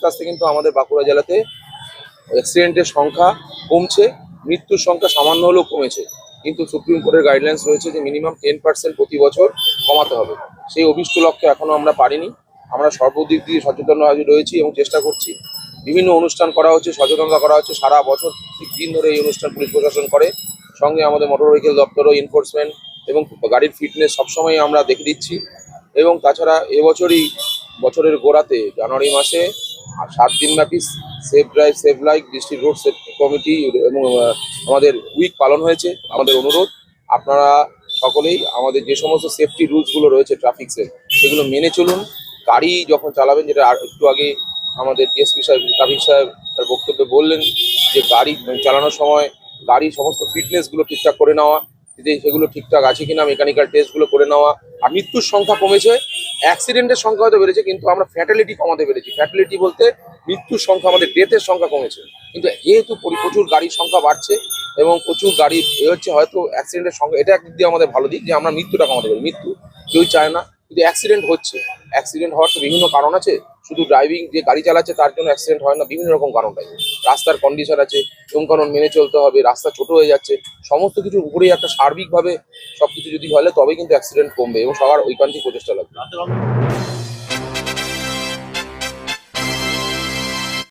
কিন্তু আমাদের বাঁকুড়া জেলাতে অ্যাক্সিডেন্টের সংখ্যা কমছে, মৃত্যুর সংখ্যা সামান্য হলেও কমেছে। কিন্তু সুপ্রিম কোর্টের গাইডলাইন্স রয়েছে যে মিনিমাম টেন পার্সেন্ট প্রতি বছর কমাতে হবে। সেই অভিষ্ট লক্ষ্যে এখনও আমরা পারিনি। আমরা সর্বদিক দিয়ে সচেতন রয়েছি এবং চেষ্টা করছি। বিভিন্ন অনুষ্ঠান করা হচ্ছে, সচেতনতা করা হচ্ছে। সারা বছর দিন ধরে এই অনুষ্ঠান পুলিশ প্রশাসন করে। সঙ্গে আমাদের মোটর ভেহিকেল দপ্তরও এনফোর্সমেন্ট এবং গাড়ির ফিটনেস সবসময় আমরা দেখে দিচ্ছি। এবং তাছাড়া এবছরই বছরের গোড়াতে জানুয়ারি মাসে সাত দিন ব্যাপী safe drive save life district road safety committee এবং আমাদের উইক পালন হয়েছে, আমাদের অনুরোধ। আপনারা সকলেই আমাদের যে সমস্ত সেফটি রুলসগুলো রয়েছে ট্রাফিক সেফ সেগুলো মেনে চলুন। গাড়ি যখন চালাবেন, যেটা একটু আগে আমাদের ডিএসপি সাহেব ট্রাফিক সাহেব তার বক্তব্যে বললেন যে গাড়ি চালানোর সময় গাড়ির সমস্ত ফিটনেসগুলো ঠিকঠাক করে নেওয়া সেগুলো ঠিকঠাক আছে কিনা মেকানিক্যাল টেস্টগুলো করে নেওয়া, আর মৃত্যুর সংখ্যা কমেছে। অ্যাক্সিডেন্টের সংখ্যা হয়তো বেড়েছে, কিন্তু আমরা ফ্যাটালিটি কমাতে পেরেছি। ফ্যাটালিটি বলতে মৃত্যুর সংখ্যা, আমাদের ডেথের সংখ্যা কমেছে। কিন্তু যেহেতু প্রচুর গাড়ির সংখ্যা বাড়ছে এবং প্রচুর গাড়ি, এ হচ্ছে হয়তো অ্যাক্সিডেন্টের সংখ্যা, এটা একদিক দিয়ে আমাদের ভালো দিক যে আমরা মৃত্যুটা কমাতে পারি। মৃত্যু কেউ চায় না, কিন্তু অ্যাক্সিডেন্ট হচ্ছে। অ্যাক্সিডেন্ট হওয়ার তো বিভিন্ন কারণ আছে। শুধু ড্রাইভিং যে গাড়ি চালাচ্ছে তার জন্য অ্যাক্সিডেন্ট হয় না, বিভিন্ন রকম কারণ আছে রাস্তার কন্ডিশন আছে নিয়মকানুন মেনে চলতে হবে, রাস্তা ছোট হয়ে যাচ্ছে, সমস্ত কিছুর উপরেই একটা সার্বিকভাবে সব কিছু যদি হলে তবে কিন্তু অ্যাক্সিডেন্ট কমবে, এবং সবার ঐকান্তিক প্রচেষ্টা লাগবে।